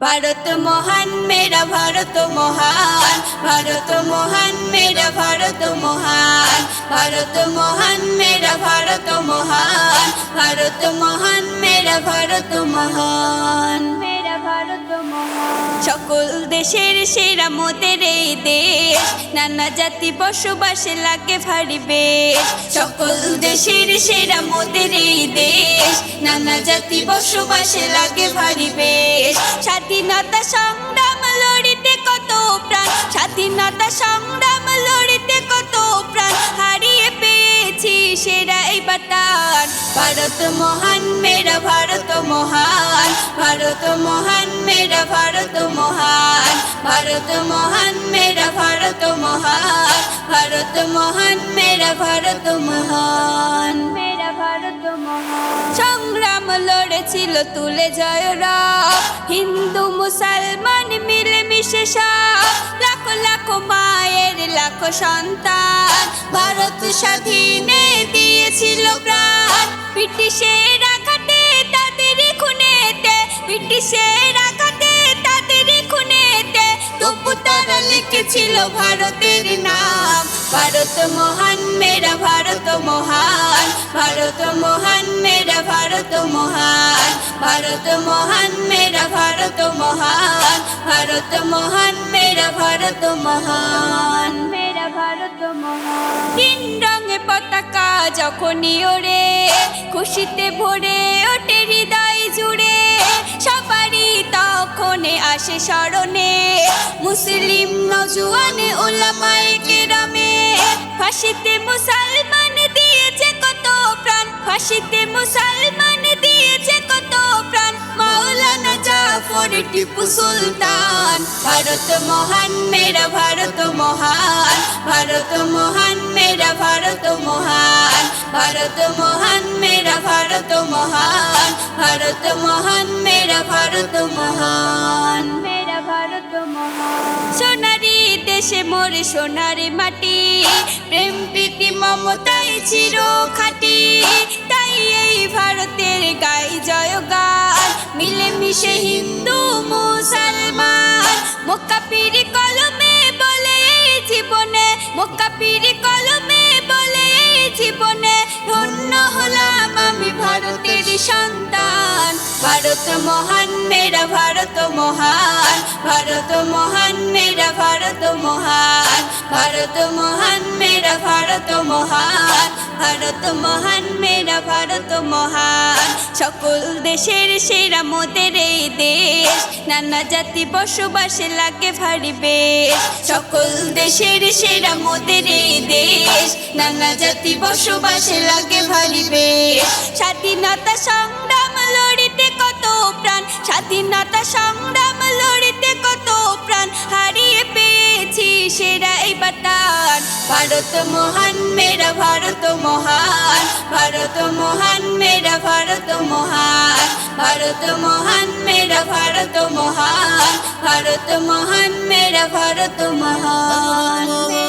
ভারত মহান, মেরা ভারত মহান ভারত মহান, মেরা ভারত মহান ভারত মহান, মেরা ভারত মহান ভারত মহান, মেরা ভারত মহান। সকল দেশের সেরা মোদের এই দেশ। নানা জাতি বসবাসে লাগে ভারী বেশ। সকল দেশের সেরা মোদের এই দেশ। নানা জাতি বসবাসে লাগে ভারী বেশ। স্বাধীনতা সংগ্রাম লড়িতে কত প্রাণ। স্বাধীনতা সংগ্রাম লড়িতে কত প্রাণ। হারিয়ে পেয়েছি সেরা এই বাতান। ভারত মহান মেরা ভারত মহান। ভারত মহান মেরা ভারত মহান। ভারত মহান মেরা ভারত মহান। ভারত মহান মেরা ভারত মহান। মেরা ভারত মহান। সংগ্রাম লড়েছিল তুলে জয়রা হিন্দু মুসলমান মিলে মিশে লাখো লাখো মায়ের লাখো সন্তান। ভারত স্বাধীনে দিয়েছিল প্রাণ ব্রিটিশের আঘাতে তাদের খুনেতে, ব্রিটিশের আঘাতে তাদের খুনেতে, তবু তারা লিখেছিল ভারতের নাম। ভারত মহান, মেরা ভারত মহান। ভারত মহান, মেরা ভারত মহান। ভারত মহান, মেরা ভারত মহান। ভারত মহান, মেরা ভারত মহান। ভারত তিন রঙে পতাকা যখনই ওরে খুশিতে ভরে ওঠে হৃদয় জুড়ে। সবারই তখন আসে স্মরণে, মুসলিম নজুয়ানে ওলামায়ে কেরামে। ফাঁসিতে মুসলমান দিয়েছে কত প্রাণ, ফাঁসিতে মুসলমান টিপু সুলতান ভারত মহান মেরা ভারত মহান ভারত মহান মেরা ভারত মহান ভারত মহান মেরা ভারত মহান ভারত মহান মেরা ভারত মহান মেরা ভারত মহান সোনারি দেশে মোর সোনারি মাটি। প্রেম প্রীতি মমতাই চির মিশে হিন্দু, মুসলমান। মক্কা কলমে বলে জীবনে, মক্কা কলমে বলে জীবনে, ধন্য হলাম আমি ভারতের সন্তান। ভারত মহান, মেরা ভারত মহান। ভারত মহান, মেরা ভারত মহান। ভারত মহান, মেরা ভারত মহান। ভারত মহান, মেরা ভারত মহান। সকল দেশের সেরা মোদের এই দেশ। নানা জাতি বসবাসে লাগে ভারী বেশ। সকল দেশের সেরা মোদের এই দেশ। নানা জাতি বসবাসে লাগে ভারী বেশ। স্বাধীনতা সংগ্রাম লড়িতে কত প্রাণ। স্বাধীনতা সংগ্রাম লড়িতে কত প্রাণ। হারিয়ে পেয়েছি সেরা বাতান ভারত মহান, মেরা ভারত মহান। ভারত মহান, মেরা ভারত মহান। ভারত মহান, মেরা ভারত মহান। ভারত মহান, মেরা ভারত মহান।